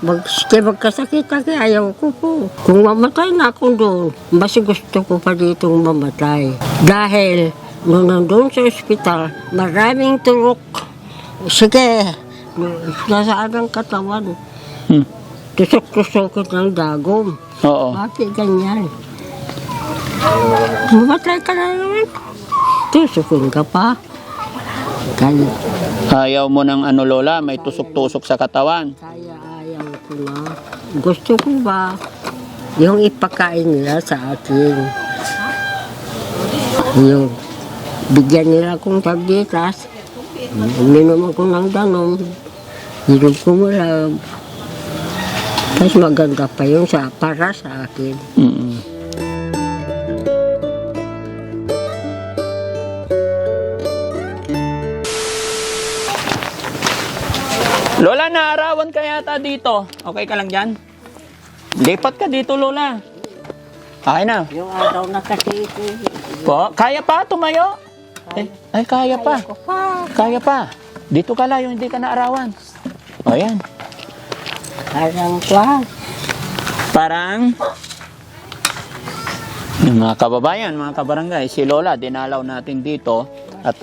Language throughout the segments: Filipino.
Mag, magkasakit ako, ayaw ko po. Kung mamatay na ako doon, mas gusto ko pa ditong mamatay. Dahil, nung nandun sa ospital, maraming turok. Sige, nasaan ang katawan? Hmm. Tusok-tusokit ng dagom. Oo. Bakit ganyan? Mamatay ka na naman. Tusukin ka pa. Kaya, Ayaw mo ng ano lola, may tusok-tusok sa katawan. kaya na. Gusto ko ba yung ipakain nila sa akin? Yung bigyan nila akong tabletas. Uminom ako ng danom. Hinom ko mula. Tapos maganda pa yung sa, para sa akin. Mm. Lola, naarawan ka yata dito. Okay ka lang dyan? Lipat ka dito, Lola. Okay na. Yung araw na kasi ito. Po, kaya pa tumayo? Eh, ay, kaya pa. Ko pa. Kaya pa. Dito ka lang, yung hindi ka naarawan. O, yan. Parang kwa. Parang yung mga kababayan, mga kabarangay, si Lola dinalaw natin dito at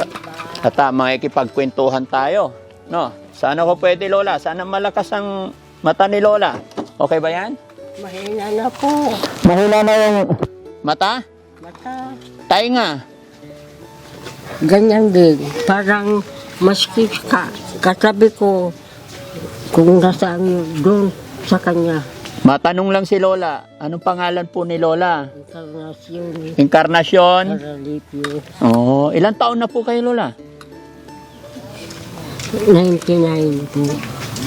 at uh, makikipagkwentuhan tayo. No? Sana ko pwede Lola, sana malakas ang mata ni Lola. Okay ba 'yan? Mahina na po. Mahina na yung mata? Mata. Tainga. Ganyan din. Parang maski ka, katabi ko kung nasaan doon sa kanya. Matanong lang si Lola, anong pangalan po ni Lola? Encarnacion Encarnacion. Paralipio. Oh, ilang taon na po kayo Lola? 99 po.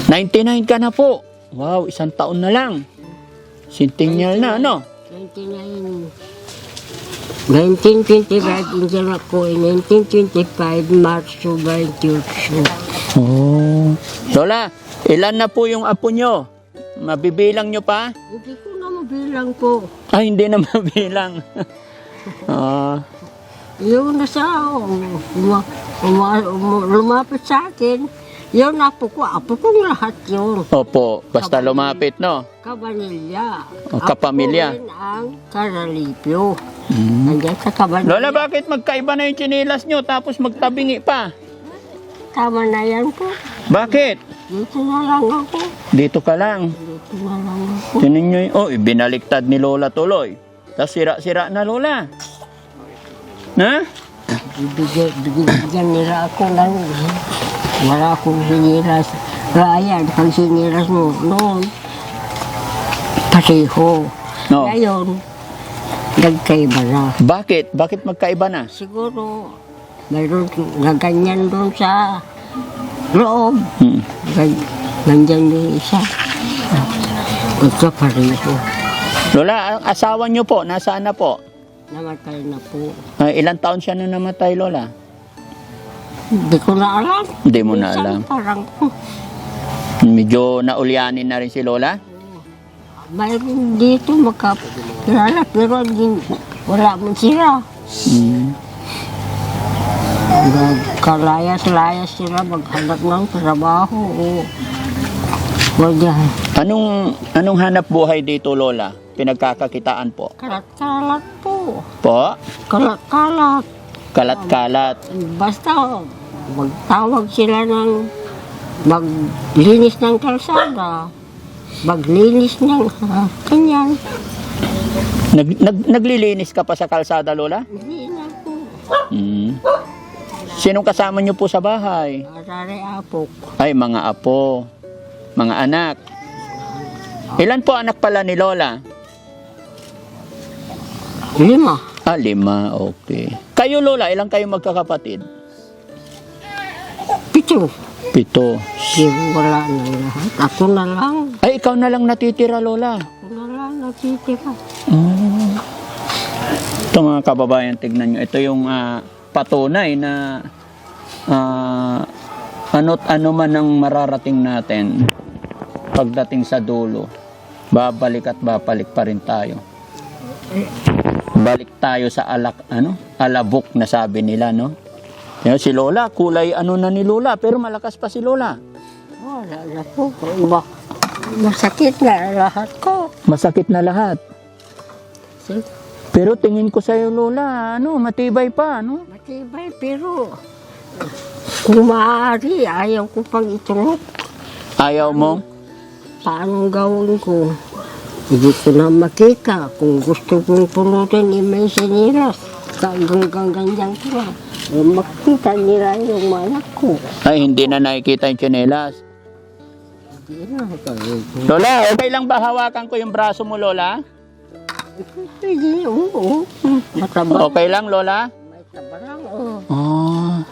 99 ka na po. Wow, isang taon na lang. Sintingnyal na, ano? 99. 1925, indiyan ako. In 1925, Marso 28. Oh. Lola, ilan na po yung apo nyo? Mabibilang nyo pa? Hindi ko na mabilang po. Ay, hindi na mabilang. Ah, Yung nasa, um, uma, uma, uma, lumapit sa akin, yun apo ko, apo kong lahat yun. opo, basta lumapit, no? Kabanilya. O, kapamilya. Rin ang Karalipyo. Mm. Nandiyan sa Kabanilya. Lola, bakit magkaiba na yung chinilas nyo tapos magtabingi pa? Tama na yan po. Bakit? Dito na lang ako. Dito ka lang. Dito na lang ako. Tinan nyo. Oh, ibinaliktad ni Lola tuloy. Tapos sira-sira na Lola. Na? Bibigyan, bibigyan nila ako ng wala akong siniras. Raya, pag siniras mo noon, pasiho. No. Ngayon, nagkaiba na. Bakit? Bakit magkaiba na? Siguro, mayroon na ganyan doon sa loob. Hmm. Nandyan yung isa. Ito pareho. Lola, ang asawa nyo po, nasaan na po? Namatay na po. Ay, ilang taon siya nung namatay, Lola? Hindi ko na alam. Hindi mo na Minsan alam. Parang, hmm, Medyo naulyanin na rin si Lola? mayroon dito makakilala pero hindi, wala man sila. Hmm. Kalayas-layas sila maghanap ng trabaho. O, wala. Anong, anong hanap buhay dito, Lola? Pinagkakakitaan po? Kalat-kalat po. Po? Kalat-kalat. Kalat-kalat. Basta magtawag sila ng maglinis ng kalsada. Maglinis ng ah, kanyan. Nag, nag, naglilinis ka pa sa kalsada, Lola? Hindi na po. Hmm. Sinong kasama nyo po sa bahay? Arare apok. Ay, mga apo. Mga anak. Ilan po anak pala ni Lola? Lima. Ah, lima. Okay. Kayo, Lola, ilang kayo magkakapatid? Pito. Pito. Pero wala na lahat. Ako na lang. Ay, ikaw na lang natitira, Lola. Ako na lang natitira. Oh. Ito mga kababayan, tignan nyo. Ito yung ah, patunay na ah, ano't ano man ang mararating natin pagdating sa dulo. Babalik at babalik pa rin tayo. Balik tayo sa alak, ano? Alabok na sabi nila, no? Yan, si Lola, kulay ano na ni Lola, pero malakas pa si Lola. Wala na po. Masakit na lahat ko. Masakit na lahat. Pero tingin ko sa'yo, Lola, ano, matibay pa, ano? Matibay, pero kung maaari, ayaw ko pang itulog. Ayaw mo? Paano gawin ko? Hindi ko na makita. Kung gusto kong pulutin, may sinilas. Hanggang ganyan ko na. Eh, makita nila yung anak ko. Ay, hindi na nakikita yung tsinelas. Hindi na. Lola, okay lang ba hawakan ko yung braso mo, Lola? Hindi, oo. Mataba. Okay lang, Lola? May taba lang, oo. Ah,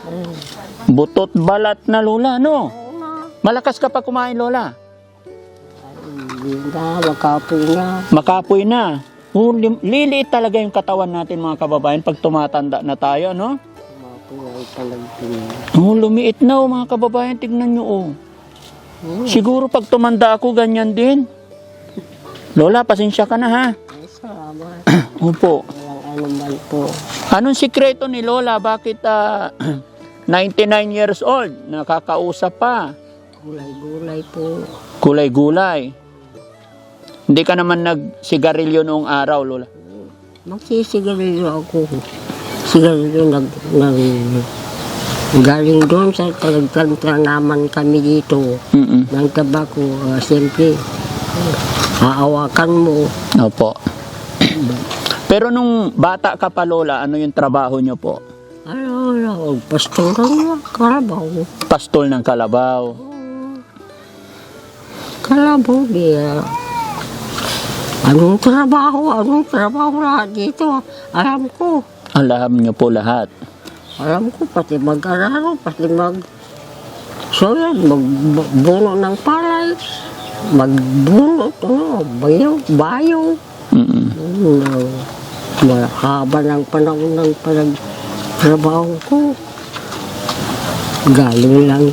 butot balat na, Lola, no? Oo. Malakas ka pa kumain, Lola. Hindi makapoy na. Makapoy na. Oh, lim- liliit talaga yung katawan natin, mga kababayan, pag tumatanda na tayo, no? Mapoy talaga. Oh, lumiit na, oh, mga kababayan, tignan nyo, oh. Siguro pag tumanda ako, ganyan din. Lola, pasensya ka na, ha? Ay, salamat. Opo. Walang anuman po. Anong sikreto ni Lola? Bakit ah, 99 years old, nakakausap pa, Gulay-gulay po. kulay-gulay. Hindi ka naman nagsigarilyo noong araw, Lola. Magsisigarilyo ako. Sigarilyo nag, nag, galing doon sa talagtanta naman kami dito Mm-mm. ng tabako. Uh, Siyempre, haawakan mo. Opo. Pero nung bata ka pa, Lola, ano yung trabaho nyo po? Ano, ano, pastoran na, kalabaw. Pastol ng Kalabaw. Kalabaw, di. Anong trabaho, anong trabaho lahat dito? Alam ko. Alam nyo po lahat. Alam ko, pati mag-araro, pati mag... Soyan, magbuno ng palay, magbunot, ano, bayo, bayo. Mm-mm. Ano, mahaba ng panahon ng trabaho ko. Galing lang,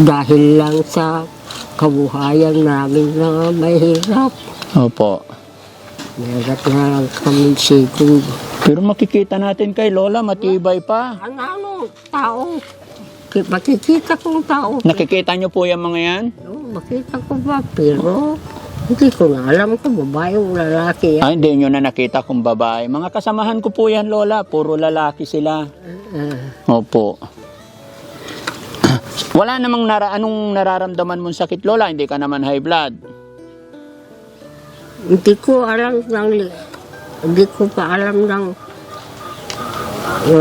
dahil lang sa kabuhayan namin na mahirap. Opo. Mahirap na lang kami siguro. Pero makikita natin kay Lola, matibay pa. Ano, ano, tao? Ki- Makikita kong tao. Nakikita nyo po yung mga yan? Oo, makita ko ba? Pero hindi ko na alam kung babae o lalaki. Ah, hindi nyo na nakita kung babae. Mga kasamahan ko po yan, Lola. Puro lalaki sila. Ah, Opo. Wala namang nara anong nararamdaman mong sakit, Lola? Hindi ka naman high blood. Hindi ko alam ng hindi ko pa alam ng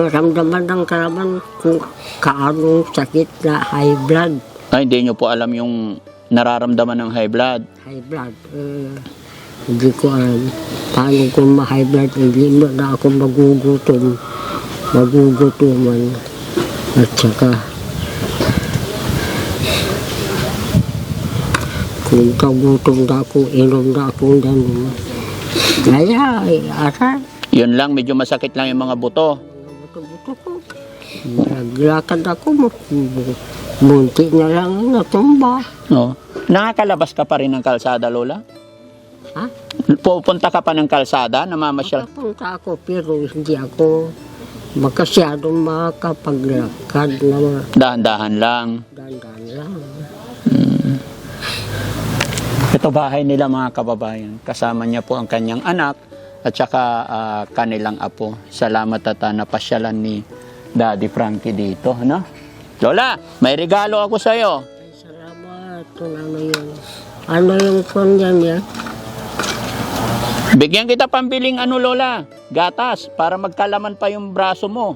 ramdaman ng kalaman kung kaanong sakit na high blood. Ay, hindi nyo po alam yung nararamdaman ng high blood. High blood. Eh, hindi ko alam. Paano kung ma-high blood, hindi mo na ako magugutom. Magugutuman. At saka, kung kagutom na ako, inom na akong ganun. Kaya, aral. Yun lang, medyo masakit lang yung mga buto. Buto-buto ko. Naglakad ako, munti na lang natumba. No. Nakakalabas ka pa rin ng kalsada, Lola? Ha? Pupunta ka pa ng kalsada, namamasyal. Makapunta ako pero hindi ako makasyadong makapaglakad na Dahan-dahan lang. dandan lang. Ito bahay nila mga kababayan. Kasama niya po ang kanyang anak at saka ah, kanilang apo. Salamat at ah, napasyalan ni Daddy Frankie dito. No? Lola, may regalo ako sa'yo. Ay, salamat. Ano yun. Ano yung kanya niya? Bigyan kita pambiling ano Lola, gatas para magkalaman pa yung braso mo.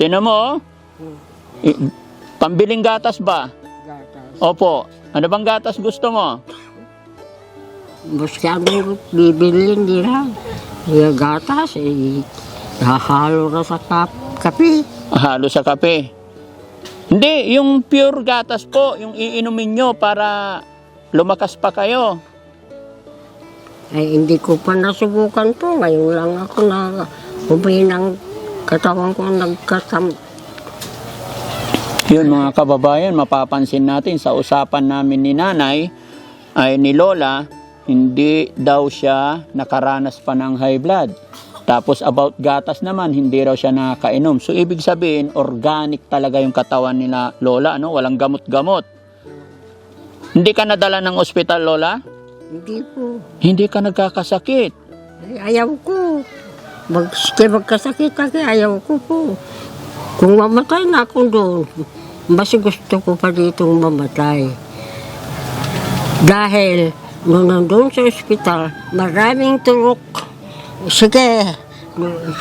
Tinan mo, oh. I- pambiling gatas ba? gatas. Opo. Ano bang gatas gusto mo? Masyadong bibilin nila. Yung gatas, eh, hahalo na sa kap kape. Halo sa kape. Hindi, yung pure gatas po, yung iinumin nyo para lumakas pa kayo. Ay, hindi ko pa nasubukan to. Ngayon lang ako na umay ng katawan ko nagkasam. Yun mga kababayan, mapapansin natin sa usapan namin ni nanay ay ni Lola, hindi daw siya nakaranas pa ng high blood. Tapos about gatas naman, hindi raw siya nakakainom. So ibig sabihin, organic talaga yung katawan nila Lola, ano? walang gamot-gamot. Hindi ka nadala ng ospital, Lola? Hindi po. Hindi ka nagkakasakit. Ay, ayaw ko. Mag, magkasakit kasi ayaw ko po. Kung mamatay na ako doon, mas gusto ko pa ditong mamatay. Dahil nung nandun sa ospital, maraming turok. Sige,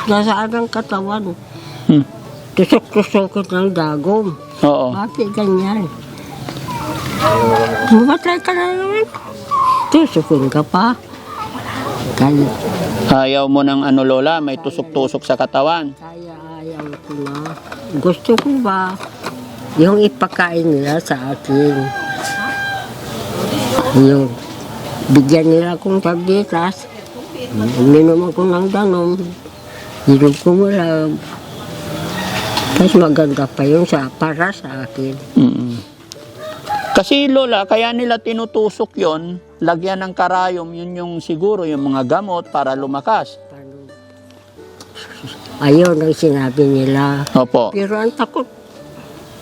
nasaan ang katawan? Hmm. Tusok-tusok ng dagom. Oo. Bakit ganyan? Mamatay ka na naman. Tusukin ka pa. Kaya, Ayaw mo ng ano, Lola, may tusok-tusok sa katawan. kaya ayaw ko na. Gusto ko ba yung ipakain nila sa akin? Yung bigyan nila akong tabletas. Uminom ako ng danom. Hinom ko mula. Tapos maganda pa yun sa, para sa akin. Mm. Kasi Lola, kaya nila tinutusok yon, lagyan ng karayom, yun yung siguro yung mga gamot para lumakas. Ayun ang sinabi nila. Opo. Pero ang takot.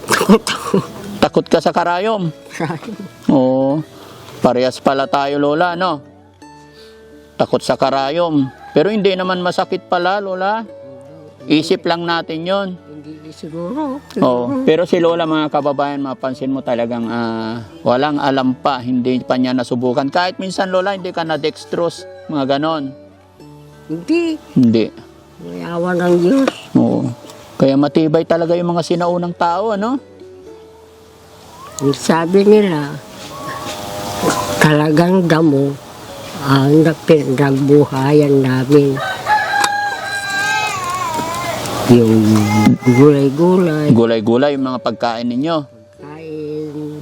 Takot ako. Takot ka sa karayom. Sabi, Oo. Parehas pala tayo, Lola, no? Takot sa karayom. Pero hindi naman masakit pala, Lola. Isip lang natin yon. Hindi siguro. Oo. Pero si Lola, mga kababayan, mapansin mo talagang ah, walang alam pa. Hindi pa niya nasubukan. Kahit minsan, Lola, hindi ka na dextrose. Mga ganon. Hindi. Hindi. May awa ng Diyos. Oo. Kaya matibay talaga yung mga sinaunang tao, ano? Sabi nila, talagang damo ang napinabuhayan namin. Yung gulay-gulay, Gulay-gulay yung mga pagkain ninyo. kain,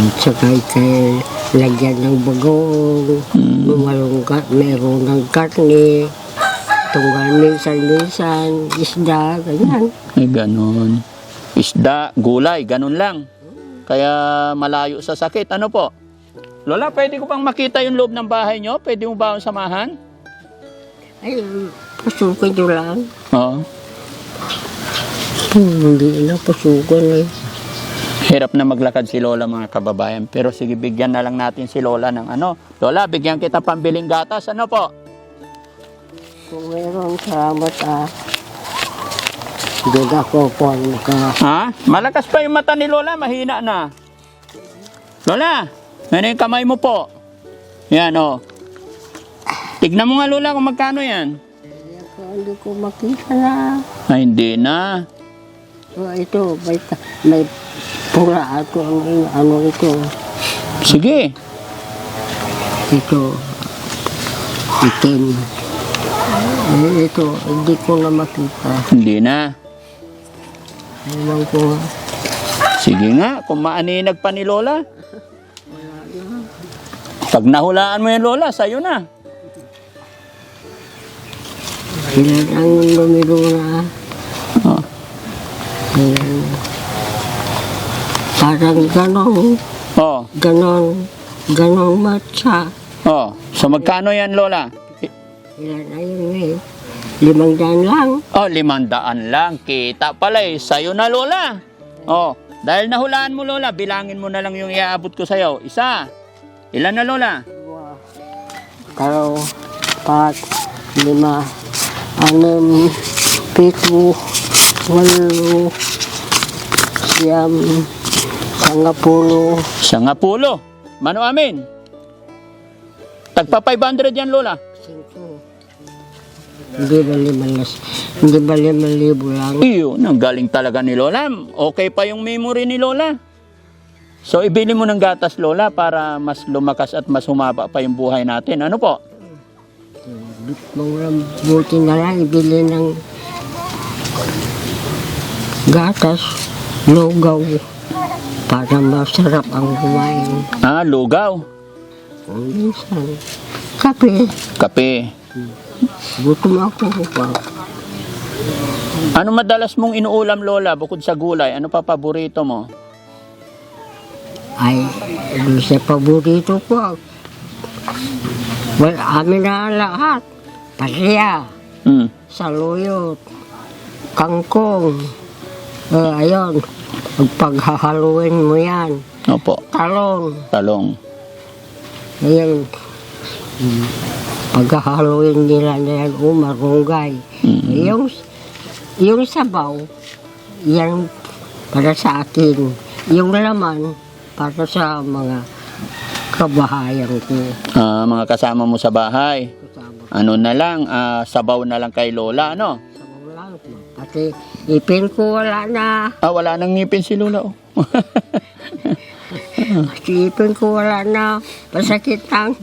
at saka ikay lagyan ng bagong, malungkat, meron ng karne, tunggal minsan-minsan, isda, ganyan. Ay, ganon. Isda, gulay, ganon lang. Kaya malayo sa sakit. Ano po? Lola, pwede ko pang makita yung loob ng bahay nyo? Pwede mo ba akong samahan? Ay, pasukin nyo lang. Oo. Hmm, hindi na pasukan eh. Hirap na maglakad si Lola mga kababayan. Pero sige, bigyan na lang natin si Lola ng ano. Lola, bigyan kita pambiling gatas. Ano po? Kung meron, salamat ah. Na ako po ka. Ha? Malakas pa yung mata ni Lola, mahina na. Lola, ano yung kamay mo po? Yan, oh. Tignan mo nga, Lola, kung magkano yan. Hindi ko, ko makita na. Ay, hindi na. So, ito, may, may pula ako ang ano ito. Sige. Ito, itim. Eh, ito, hindi ko na makita. Hindi na. Ewan ko. Sige nga, kung maaninag pa ni Lola. Pag nahulaan mo yung Lola, sa'yo na. Ilan ang numero na. Oh. Ayan. Parang ganon, Oh, ganon, ganon matcha. oh. So magkano yan, Lola? Ilan na yun eh. Limang daan lang. Oh, limandaan lang. Kita pala eh. Sa'yo na, Lola. Oh, dahil nahulaan mo, Lola, bilangin mo na lang yung iaabot ko sa'yo. Isa. Ilan na, Lola? Taro, pat, lima, anim, pito, walo, siyam, sangapulo, Sangapulo. Mano amin? Tagpa 500 yan, Lola. Hindi ba lima hindi ba lima libo lang? Iyo, nang galing talaga ni Lola. Okay pa yung memory ni Lola. So, ibili mo ng gatas, Lola, para mas lumakas at mas humaba pa yung buhay natin. Ano po? Mga buti na lang ibili ng gatas, lugaw, para masarap ang kumain. Ah, lugaw. Minsan, kape, Kape. Gutom ako pa. Ano madalas mong inuulam, Lola, bukod sa gulay? Ano pa paborito mo? Ay, hindi siya paborito ko. Well, amin na lahat. Pasya, Hmm. saluyot, kangkong. Eh, ayun, paghahaluin mo yan. Opo. talong. Talong. Ayan. Mm. Paghahaluin nila na yan, oh, marunggay. Mm. Yung, yung sabaw, yan para sa akin. Yung laman, para sa mga kabahayan ko. Ah, mga kasama mo sa bahay. Kasama Ano na lang, ah, sabaw na lang kay Lola, ano? sabaw lang. Pati ipin ko wala na. Ah, wala nang ngipin si Lola, oh. Pati ipin ko wala na. Pasakit ang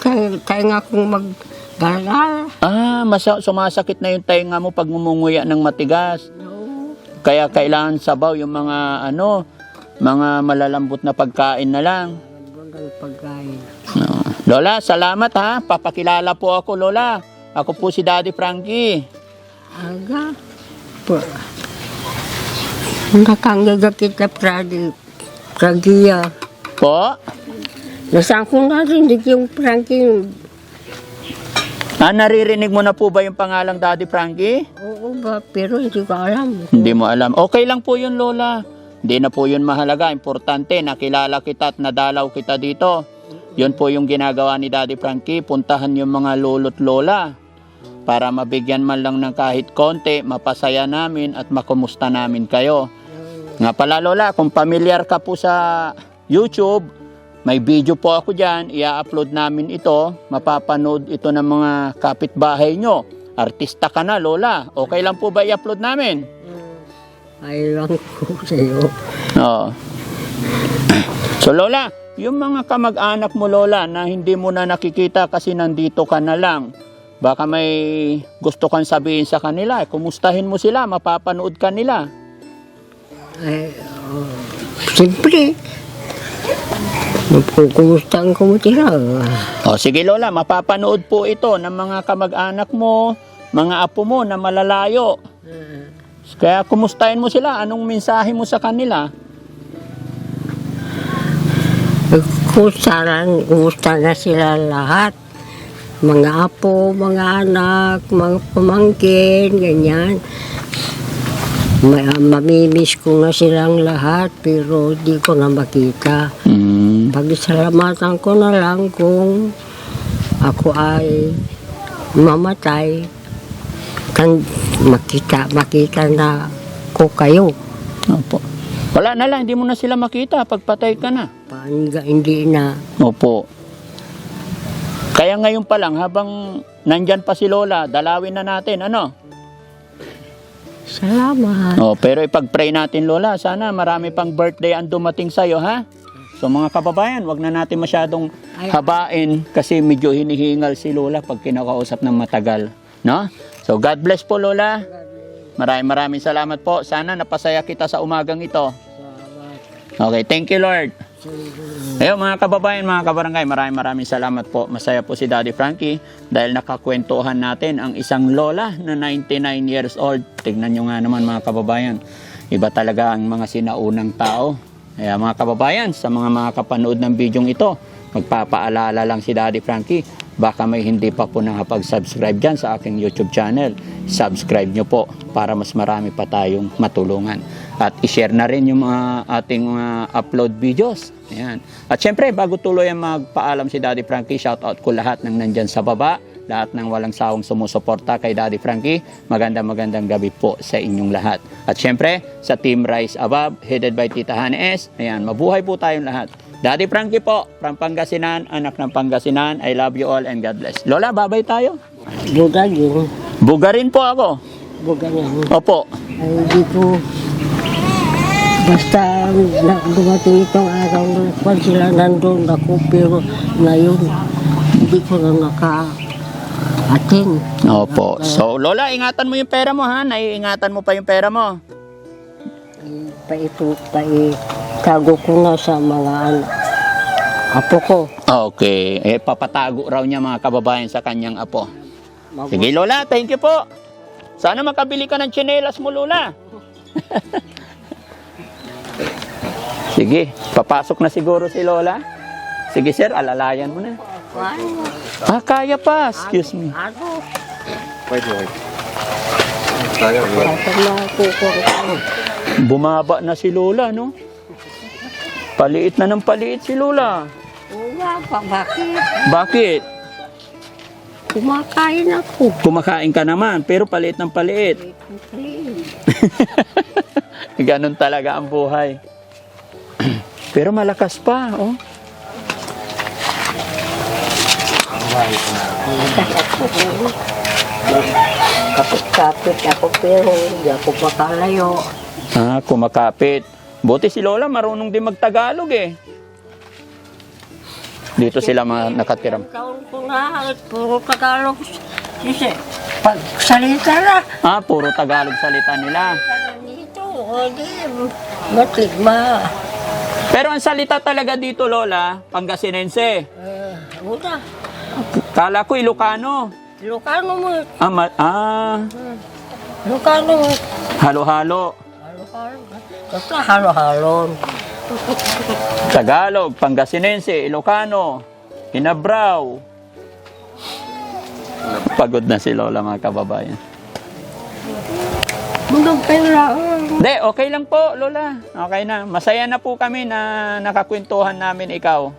kaya, kaya nga kong maggalgal. ah, masa- sumasakit na yung tainga mo pag ngumunguya ng matigas. No. Kaya kailangan sabaw yung mga ano, mga malalambot na pagkain na lang. Ang pagkain. No. Lola, salamat ha. Papakilala po ako, Lola. Ako po si Daddy Frankie. Aga. Po. Nakanggaga kita pradi. Pragia. Po? Nasaan ko narinig yung Frankie. Ah, naririnig mo na po ba yung pangalang Daddy Frankie? Oo ba? Pero hindi ko alam. Hindi mo alam. Okay lang po yun, Lola. Hindi na po yun mahalaga. Importante, nakilala kita at nadalaw kita dito. Yun po yung ginagawa ni Daddy Frankie. Puntahan yung mga lolo't lola para mabigyan man lang ng kahit konti, mapasaya namin at makumusta namin kayo. Nga pala, Lola, kung familiar ka po sa YouTube, may video po ako dyan. Ia-upload namin ito. Mapapanood ito ng mga kapitbahay nyo. Artista ka na, Lola. Okay lang po ba i-upload namin? Ay lang ko sa'yo. Oo. So Lola, yung mga kamag-anak mo Lola na hindi mo na nakikita kasi nandito ka na lang. Baka may gusto kang sabihin sa kanila. eh, Kumustahin mo sila, mapapanood ka nila. Ay, oh. Siyempre. Kumustahan ko mo sila. O sige Lola, mapapanood po ito ng mga kamag-anak mo, mga apo mo na malalayo. Kaya kumustahin mo sila, anong mensahe mo sa kanila? Kumusta na, kumusta na sila lahat. Mga apo, mga anak, mga pamangkin, ganyan. Ma mamimiss ko na silang lahat pero di ko na makita. Hmm. Pagsalamatan ko na lang kung ako ay mamatay kan makita makita na ko kayo. Opo. Wala na lang, hindi mo na sila makita pagpatay ka na. Paano hindi na Opo. Kaya ngayon pa lang, habang nandyan pa si Lola, dalawin na natin, ano? Salamat. Oh, pero ipag-pray natin, Lola. Sana marami pang birthday ang dumating sa'yo, ha? So mga kababayan, wag na natin masyadong habain kasi medyo hinihingal si Lola pag kinakausap ng matagal. No? So God bless po, Lola. Maraming maraming salamat po. Sana napasaya kita sa umagang ito. Okay, thank you, Lord. Ayun mga kababayan, mga kabarangay, maraming maraming salamat po. Masaya po si Daddy Frankie dahil nakakwentuhan natin ang isang lola na 99 years old. Tignan nyo nga naman mga kababayan. Iba talaga ang mga sinaunang tao. Kaya mga kababayan, sa mga mga kapanood ng bidyong ito, magpapaalala lang si Daddy Frankie. Baka may hindi pa po nakapag-subscribe dyan sa aking YouTube channel. Subscribe nyo po para mas marami pa tayong matulungan. At i-share na rin yung mga ating mga upload videos. Ayan. At syempre, bago tuloy ang magpaalam si Daddy Frankie, shout out ko lahat ng nandyan sa baba. Lahat ng walang sawang sumusuporta kay Daddy Frankie. Magandang magandang gabi po sa inyong lahat. At syempre, sa Team Rise Above, headed by Tita Hane S. Ayan, mabuhay po tayong lahat. Daddy Frankie po, from Pangasinan, anak ng Pangasinan. I love you all and God bless. Lola, babay tayo. Buga yun. Bugarin po ako. Buga yan. Opo. Ay, hindi ko basta dumating itong araw na kung sila nandun ako pero ngayon hindi ko na naka atin. Opo. So, Lola, ingatan mo yung pera mo ha. Naiingatan mo pa yung pera mo. Pa ito, pa itago ko na sa mga anak. Apo ko. Okay. Eh, papatago raw niya mga kababayan sa kanyang apo. Mabu- Sige, Lola. Thank you po. Sana makabili ka ng tsinelas mo, Lola. Sige, papasok na siguro si Lola. Sige, sir, alalayan mo na. Ah, kaya pa. Excuse me. Ano? Wait, wait. Ako ko Bumaba na si Lola, no? Paliit na ng paliit si Lola. Oo nga pa, bakit? Bakit? Kumakain ako. Kumakain ka naman, pero paliit ng paliit. Ganon talaga ang buhay. pero malakas pa, oh. Kapit-kapit ako pero hindi ako makalayo. Ah, kumakapit. Buti si Lola marunong din magtagalog eh. Dito sila mga nakatiram. Ilang taon ko na puro Tagalog. Kasi pag salita na, Ah, puro Tagalog salita nila. dito, o di, matligma. Pero ang salita talaga dito, Lola, Pangasinense. Uh, una, Kala ko Ilocano. Ilocano mo, Ah, ma- ah Ilocano mo. halo-halo. Halo-halo. Basta halo-halon. Tagalog, Pangasinense, Ilocano, Inabraw. Pagod na si Lola mga kababayan. Munong pera. Hindi, okay lang po, Lola. Okay na. Masaya na po kami na nakakwentuhan namin ikaw.